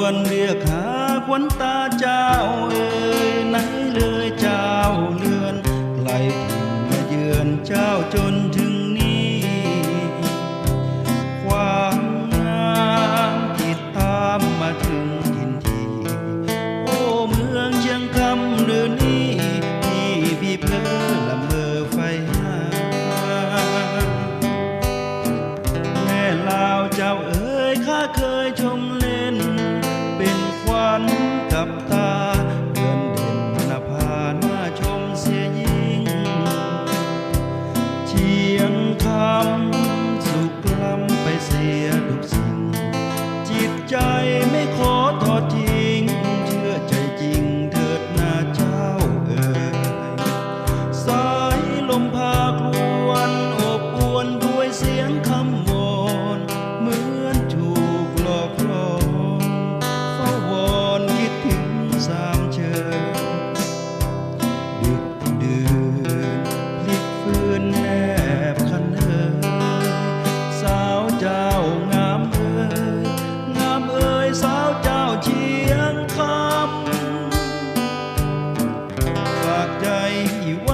วนเรียกหาขวัญตาเจ้าเอ่ยไหนเลยเจ้าเลือนไกลถึงมาเยือนเจ้าจนถึงนี้ความงามติดตามมาถึงทินทีโอ้เมืองเชียงคำเดือนนี้ที่พี่เพลอละเมอไฟหาแม่ลาวเจ้าเอ่ยข้าเคยชม คำสุขล้ำไปเสียดุกส you